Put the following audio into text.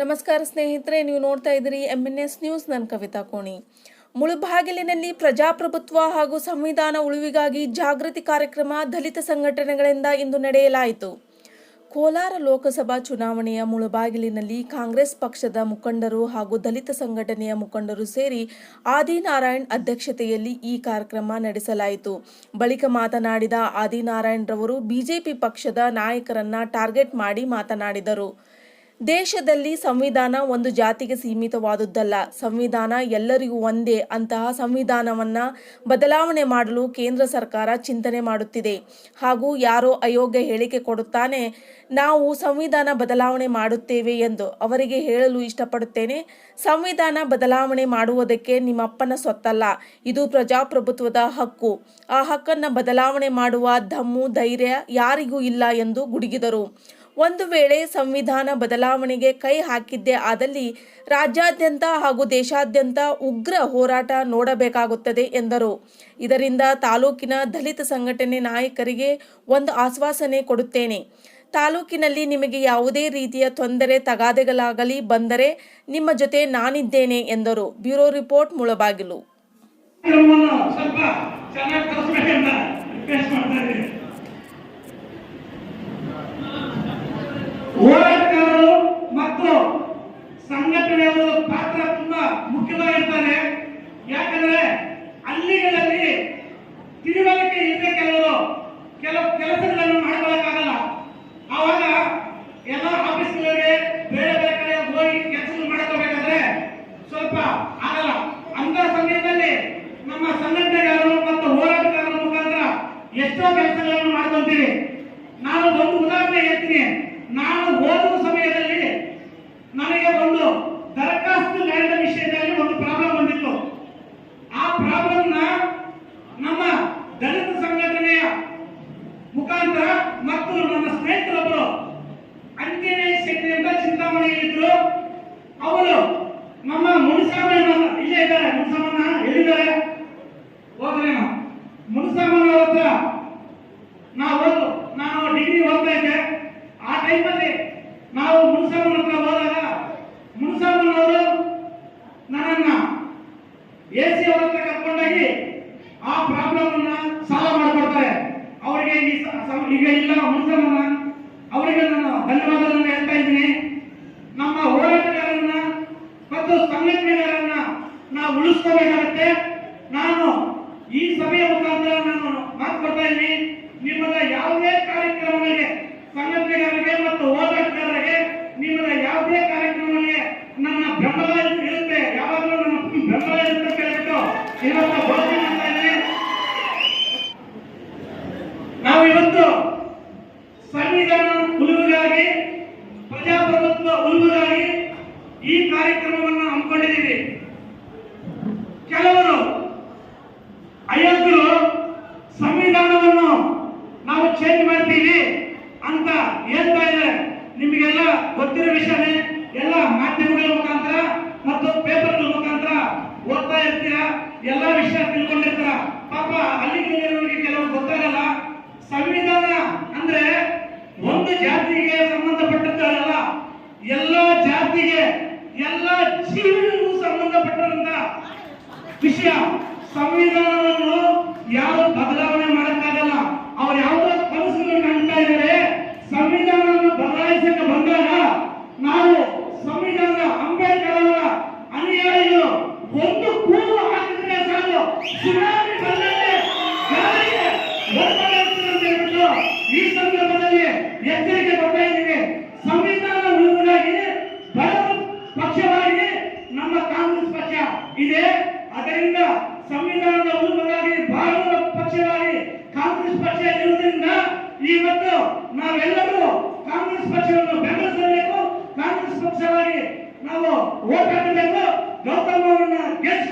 ನಮಸ್ಕಾರ ಸ್ನೇಹಿತರೆ, ನೀವು ನೋಡ್ತಾ ಇದ್ದೀರಿ ಎಂ ಎನ್ ಎಸ್ ನ್ಯೂಸ್ ನನ್ನ ಕವಿತಾ ಕೋಣಿ. ಮುಳುಬಾಗಿಲಿನಲ್ಲಿ ಪ್ರಜಾಪ್ರಭುತ್ವ ಹಾಗೂ ಸಂವಿಧಾನ ಉಳಿವಿಗಾಗಿ ಜಾಗೃತಿ ಕಾರ್ಯಕ್ರಮ ದಲಿತ ಸಂಘಟನೆಗಳಿಂದ ಇಂದು ನಡೆಯಲಾಯಿತು. ಕೋಲಾರ ಲೋಕಸಭಾ ಚುನಾವಣೆಯ ಮುಳುಬಾಗಿಲಿನಲ್ಲಿ ಕಾಂಗ್ರೆಸ್ ಪಕ್ಷದ ಮುಖಂಡರು ಹಾಗೂ ದಲಿತ ಸಂಘಟನೆಯ ಮುಖಂಡರು ಸೇರಿ ಆದಿನಾರಾಯಣ್ ಅಧ್ಯಕ್ಷತೆಯಲ್ಲಿ ಈ ಕಾರ್ಯಕ್ರಮ ನಡೆಸಲಾಯಿತು. ಬಳಿಕ ಮಾತನಾಡಿದ ಆದಿನಾರಾಯಣ್ ರವರು, ಬಿಜೆಪಿ ಪಕ್ಷದ ನಾಯಕರನ್ನ ಟಾರ್ಗೆಟ್ ಮಾಡಿ ಮಾತನಾಡಿದರು. ದೇಶದಲ್ಲಿ ಸಂವಿಧಾನ ಒಂದು ಜಾತಿಗೆ ಸೀಮಿತವಾದುದ್ದಲ್ಲ. ಸಂವಿಧಾನ ಎಲ್ಲರಿಗೂ ಒಂದೇ. ಅಂತಹ ಸಂವಿಧಾನವನ್ನು ಬದಲಾವಣೆ ಮಾಡಲು ಕೇಂದ್ರ ಸರ್ಕಾರ ಚಿಂತನೆ ಮಾಡುತ್ತಿದೆ. ಹಾಗೂ ಯಾರೋ ಅಯೋಗ್ಯ ಹೇಳಿಕೆ ಕೊಡುತ್ತಾನೆ, ನಾವು ಸಂವಿಧಾನ ಬದಲಾವಣೆ ಮಾಡುತ್ತೇವೆ ಎಂದು ಅವರಿಗೆ ಹೇಳಲು ಇಷ್ಟಪಡುತ್ತೇನೆ. ಸಂವಿಧಾನ ಬದಲಾವಣೆ ಮಾಡುವುದಕ್ಕೆ ನಿಮ್ಮಪ್ಪನ ಸೊತ್ತಲ್ಲ ಇದು ಪ್ರಜಾಪ್ರಭುತ್ವದ ಹಕ್ಕು. ಆ ಹಕ್ಕನ್ನು ಬದಲಾವಣೆ ಮಾಡುವ ದಮ್ಮು ಧೈರ್ಯ ಯಾರಿಗೂ ಇಲ್ಲ ಎಂದು ಗುಡುಗಿದರು. ಒಂದು ವೇಳೆ ಸಂವಿಧಾನ ಬದಲಾವಣೆಗೆ ಕೈ ಹಾಕಿದ್ದೆ ಆದಲ್ಲಿ ರಾಜ್ಯಾದ್ಯಂತ ಹಾಗೂ ದೇಶಾದ್ಯಂತ ಉಗ್ರ ಹೋರಾಟ ನೋಡಬೇಕಾಗುತ್ತದೆ ಎಂದರು. ಇದರಿಂದ ತಾಲೂಕಿನ ದಲಿತ ಸಂಘಟನೆ ನಾಯಕರಿಗೆ ಒಂದು ಆಶ್ವಾಸನೆ ಕೊಡುತ್ತೇನೆ. ತಾಲೂಕಿನಲ್ಲಿ ನಿಮಗೆ ಯಾವುದೇ ರೀತಿಯ ತೊಂದರೆ ತಗಾದೆಗಳಾಗಲಿ ಬಂದರೆ ನಿಮ್ಮ ಜೊತೆ ನಾನಿದ್ದೇನೆ ಎಂದರು. ಬ್ಯೂರೋ ರಿಪೋರ್ಟ್ ಮುಳಬಾಗಿಲು ಕಾರ್ಯಕ್ರಮವನ್ನು ಸ್ವಲ್ಪ ಚೆನ್ನಾಗಿ ಕಲಿಸ್ಬೇಕಂತ ರಿಕ್ವೆಸ್ಟ್ ಮಾಡ್ತಾ ಇದ್ದೀನಿ ಹೋರಾಟಗಾರರು ಮತ್ತು ಸಂಘಟನೆಯವರು ಪಾತ್ರ ತುಂಬಾ ಮುಖ್ಯವಾಗಿರ್ತಾರೆ ಯಾಕಂದ್ರೆ ಹಳ್ಳಿಗಳಲ್ಲಿ ತಿಳುವಳಿಕೆ ಇಲ್ಲದೆ ಕೆಲವರು ಕೆಲವು ಕೆಲಸಗಳನ್ನು ಮಾಡಿಕೊಳ್ಳಕ್ಕಾಗಲ್ಲ ಆವಾಗ ಎಲ್ಲ ಆಫೀಸ್ಗಳಿಗೆ ಬೇರೆ ಬೇರೆ ಕಡೆ ಹೋಗಿ ಕೆಲಸ ಮಾಡ್ಕೋಬೇಕಾದ್ರೆ ಸ್ವಲ್ಪ ಆಗಲ್ಲ. ಅಂತ ಸಮಯದಲ್ಲಿ ನಮ್ಮ ಸಂಘಟನೆಗಾರರು ಮತ್ತು ಹೋರಾಟಗಾರರ ಮುಖಾಂತರ ಎಷ್ಟೋ ಕೆಲಸಗಳನ್ನು ಮಾಡ್ಕೊಂತೀವಿ ನಾನು ಒಂದು ಉದಾಹರಣೆ ಹೇಳ್ತೀನಿ ನಾನು ಓದುವ ಸಮಯದಲ್ಲಿ ನನಗೆ ಒಂದು ದರಖಾಸ್ತು ಲ್ಯಾಂಡ್ ವಿಷಯದಲ್ಲಿ ಒಂದು ಪ್ರಾಬ್ಲಮ್ ಬಂದಿತ್ತು ಆ ಪ್ರಾಬ್ಲಮ್ನ ನಮ್ಮ ದಲಿತ ಸಂಘಟನೆಯ ಮುಖಾಂತರ ಮತ್ತು ನನ್ನ ಸ್ನೇಹಿತರೊಬ್ಬರು ಅಂಜನೇಯ ಶೆಟ್ಟಿ ಅಂತ ಚಿಂತಾಮಣಿಯಲ್ಲಿದ್ರು. ಅವರು ನಮ್ಮ ಮುನಿಸಾಮಣ್ಣ ಇಲ್ಲೇ ಇದ್ದಾರೆ ಮುನಿಸಾಮಣ್ಣ ಎಲ್ಲಿದ್ದಾರೆ ಹೋದ್ರೆ ಮುನಿಸಾಮಣ್ಣ ಹತ್ರ ನಾವು ನಾನು ಡಿಗ್ರಿ ಓದ್ತಾ ಇದ್ದೆ. ಆ ಟೈಮಲ್ಲಿ ನಾವು ಮುನಿಸಾಮಣ್ಣ ಹತ್ರ ಹೋದಾಗ ಮುನಿಸಾಮಣ್ಣವರು ನನ್ನನ್ನ ಎ ಸಿ ಅವ್ರ ಹತ್ರ ಕರ್ಕೊಂಡೋಗಿ ಆ ಪ್ರಾಬ್ಲಮ್ ಸಾಲ್ವ್ ಮಾಡ್ಕೊಡ್ತಾರೆ. ಈಗ ಇಲ್ಲ ಅವರಿಗೆ ನಾನು ಧನ್ಯವಾದಗಳನ್ನು ಹೇಳ್ತಾ ಇದ್ದೀನಿ. ನಮ್ಮ ಹೋರಾಟಗಾರರನ್ನ ಮತ್ತು ಸಂಘಟನೆಗಾರರನ್ನ ನಾವು ಉಳಿಸ್ಕೋಬೇಕಾಗತ್ತೆ. ನಾನು ಈ ಸಭೆಯ ಮುಖಾಂತರ ನಾನು ಮಾತು ಕೊಡ್ತಾ ಇದ್ದೀನಿ. ನಿಮ್ಮದ ಯಾವುದೇ ಕಾರ್ಯಕ್ರಮಗಳಿಗೆ, ಸಂಘಟನೆಗಾರರಿಗೆ ಮತ್ತು ಹೋರಾಟಗಾರರಿಗೆ ನಿಮ್ಮದ ಯಾವುದೇ ಕಾರ್ಯಕ್ರಮಗಳಿಗೆ ನನ್ನ ಬೆಂಬಲ ಇರುತ್ತೆ. ಯಾವಾಗಲೂ ನನ್ನ ಬೆಂಬಲ ಇರುತ್ತೆ ಕೇಳಬೇಕು ಇವತ್ತು ಘೋಷಣೆ ಮಾಡ್ತಾ ಇದ್ದೀನಿ ನಾವು ಇವತ್ತು ಸಂವಿಧಾನ ಉಳಿವಿಗಾಗಿ ಪ್ರಜಾಪ್ರಭುತ್ವ ಹುಡುಗರಾಗಿ ಈ ಕಾರ್ಯಕ್ರಮವನ್ನು ಹಮ್ಮಿಕೊಂಡಿದ್ದೀವಿ. ಕೆಲವರು ಅಯೋಧ್ಯರು ಸಂವಿಧಾನವನ್ನು ನಾವು ಚೇಂಜ್ ಮಾಡ್ತೀವಿ ಅಂತ ಹೇಳ್ತಾ ಇದ್ದಾರೆ. ನಿಮಗೆಲ್ಲ ಗೊತ್ತಿರೋ ವಿಷಯನೇ ಎಲ್ಲ ಮಾಧ್ಯಮಗಳ ಮುಖಾಂತರ ಮತ್ತು ಪೇಪರ್ಗಳ ಮುಖಾಂತರ ಓದ್ತಾ ಇರ್ತೀರಾ ಎಲ್ಲ ವಿಷಯ ತಿಳ್ಕೊಂಡಿರ್ತೀರ ಪಾಪ ಹಳ್ಳಿಗಳಿರೋರಿಗೆ ಕೆಲವರು ಗೊತ್ತಾಗಲ್ಲ ಸಂವಿಧಾನ ಅಂದ್ರೆ ಒಂದು ಜಾತಿಗೆ ಸಂಬಂಧಪಟ್ಟದ್ದಲ್ಲ ಎಲ್ಲ ಜಾತಿಗೆ ಎಲ್ಲ ಜೀವನಿಗೂ ಸಂಬಂಧಪಟ್ಟಂತ ವಿಷಯ. ಸಂವಿಧಾನವನ್ನು ಯಾರು ಬದಲಾವಣೆ ಮಾಡಕ್ಕಾಗಲ್ಲ. ಅವ್ರು ಯಾವುದೋ ಕನಸುಗಳು ಕಾಣ್ತಾ ಇದ್ದಾರೆ. ಸಂವಿಧಾನವನ್ನು ಬದಲಾಯಿಸಕ್ಕೆ ಬಂದಾಗ ನಾವು ಸಂವಿಧಾನದ ಅಂಬೇಡ್ಕರ್ ಅವರ ಅನುಯಾಯಿಗಳು ಒಂದು ಕೂಗು ಹಾಕಿದ್ರೆ ಸಾಕು. ಸುನಾಮಿ ಬಂದಂತೆ ಈ ಸಂದರ್ಭದಲ್ಲಿ ಎಚ್ಚರಿಕೆ ಕೊಡ್ತಾ ಇದ್ದೀವಿ. ಸಂವಿಧಾನ ಉಳಿವುಗಾಗಿ ಬಡವ ಪಕ್ಷವಾಗಿ ನಮ್ಮ ಕಾಂಗ್ರೆಸ್ ಪಕ್ಷ ಇದೆ. ಅದರಿಂದ ಸಂವಿಧಾನದ ಮೂಲವಾಗಿ ಬಾಳುವ ಪಕ್ಷವಾಗಿ ಕಾಂಗ್ರೆಸ್ ಪಕ್ಷ ಇರುವುದರಿಂದ ಇವತ್ತು ನಾವೆಲ್ಲರೂ ಕಾಂಗ್ರೆಸ್ ಪಕ್ಷವನ್ನು ಬೆಂಬಲಿಸಬೇಕು. ಕಾಂಗ್ರೆಸ್ ಪಕ್ಷವಾಗಿ ನಾವು ಓಟ್ ಹಾಕಬೇಕು. ಗೌತಮ್ ಅವರನ್ನ ಗೆಲ್ಲಿಸಿಕೊಳ್ಬೇಕಂತ